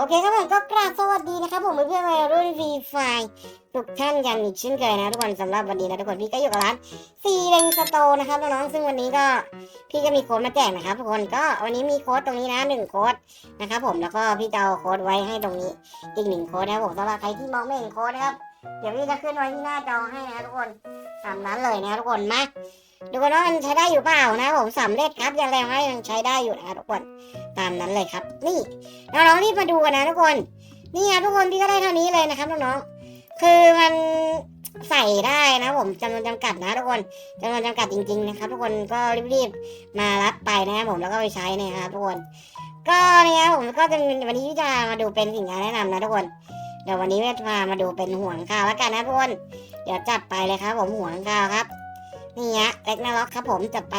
โอเคครับผมก็กราบสวัสดีนะครับผมเพื่อนๆวัยรุ่นฟรีไฟทุกท่านกันอีกเช่นเคยนะทุกคนสำหรับวันนี้นะทุกคนพี่ก็อยู่กับร้านซีเรนสโตนะครับน้องๆซึ่งวันนี้ก็พี่ก็มีโค้ดมาแจกนะครับทุกคนก็วันนี้มีโค้ดตรงนี้นะหนึ่งโค้ดนะครับผมแล้วก็พี่จะเอาโค้ดไว้ให้ตรงนี้อีกหนึ่งโค้ดนะครับผมสำหรับใครที่มองไม่เห็นโค้ดนะครับ เดี๋ยวพี่จะขึ้นไว้ที่หน้าจอให้นะทุกคนตามนั้นเลยนะทุกคนมาดูกันว่ามันใช้ได้อยู่เปล่านะผมสำเร็จครับยังแรงว่ายังใช้ได้อยู่นะทุกคนตามนั้นเลยครับ นี่น้องๆรีบมาดูกันนะทุกคน นี่ครับทุกคนพี่ก็ได้เท่านี้เลยนะครับน้องๆคือมันใส่ได้นะผมจำนวนจำกัดนะทุกคนจำนวนจำกัดจริง ๆ นะครับ ทุกคนก็รีบๆมารับไปนะครับผมแล้วก็ไปใช้นะครับทุกคน ก็เนี่ยครับผมก็จะวันนี้พี่จะมาดูเป็นสินค้าแนะนำนะทุกคน เดี๋ยววันนี้พี่จะพามาดูเป็นห่วงข้าวแล้วกันนะทุกคน เดี๋ยวจัดไปเลยครับ ผมห่วงข้าวครับ นี่ฮะเล็กนาล็อกครับผมจัดไป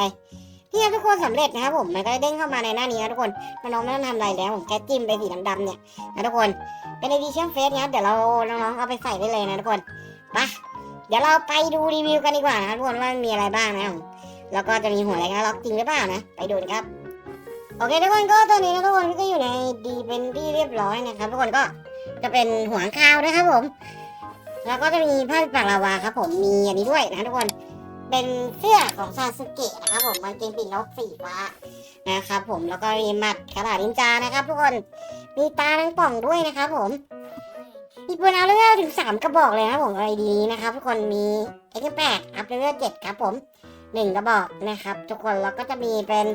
นี่ครับทุกคนสำเร็จนะครับผมมันก็เด้งเข้ามาในหน้านี้นะทุกคนน้องไม่ต้องทำอะไรแล้วผมแค่จิ้มไปสีดำๆเนี่ยนะทุกคนเป็น edition face นะครับเดี๋ยวเราน้องๆเอาไปใส่ได้เลยนะทุกคนไปเดี๋ยวเราไปดูรีวิวกันดีกว่านะครับทุกคนว่ามีอะไรบ้างนะแล้วก็จะมีหัวอะไรกันล็อกจริงหรือเปล่านะ ไปดูกันครับ โอเคทุกคนก็ตอนนี้นะทุกคนก็อยู่ในดีเป็นที่เรียบร้อยนะครับทุกคนก็ จะเป็นหัวข้าวนะครับผม แล้วก็จะมีผ้าปากลาวาครับ ผมมีอันนี้ด้วยนะทุกคนเป็นเสื้อของซาสึเกะนะครับผมกางเกงปีกนกสีฟ้านะครับผมแล้วก็มีหมัดคาถานินจานะครับ ทุกคนมีตาทั้งป่องด้วยนะครับ ผมมีปืนเอาเลเวลถึงสามกระบอกเลยนะครับผมไอดีนี้นะครับ ทุกคนมีเอ็กซ์แปดอัพเลเวลเจ็ดครับ ผมหนึ่งกระบอกนะครับ ทุกคนแล้วก็จะมีเป็น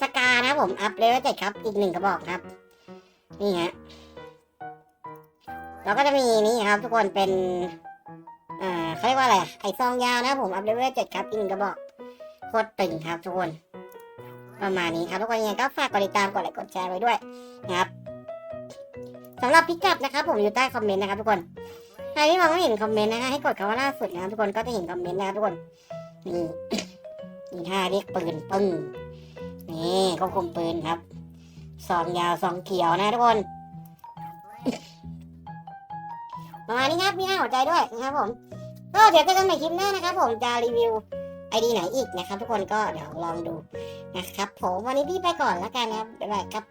สกานะครับผมอัพเลเวลเจ็ดครับ อีกหนึ่งกระบอกครับ นี่ฮะ แล้วก็จะมีนี่ครับ ทุกคนเป็นอ่าเขาเรียกว่าอะไรไอซองยาวนะผมอัพเลเวลเจ็ดครับอีกหนึ่งกระบอกโคตรตึงครับทุกคนประมาณนี้ครับทุกคนยังไงก็ฝากกดติดตามกดไลค์กดแชร์ไว้ด้วยนะครับสำหรับพิกัดนะครับ ผมอยู่ใต้คอมเมนต์นะครับทุกคนใครที่มองไม่เห็นคอมเมนต์นะคะให้กดคำว่าล่าสุดนะครับทุกคนก็จะเห็นคอมเมนต์นะครับทุกคนนี่นี่ท่าเรียกปืนปึ้งนี่ควบคุมปืนครับซองยาวซองเขียวนะทุกคน ประมาณนี้ครับมีหน้าหัวใจด้วยนะครับผมก็เดี๋ยวเจอกันใหม่คลิปหน้านะครับ ผมจะรีวิวไอดีไหนอีกนะครับ ทุกคนก็เดี๋ยวลองดูนะครับผมวันนี้พี่ไปก่อนแล้วกันนะครับบ๊ายบายครับ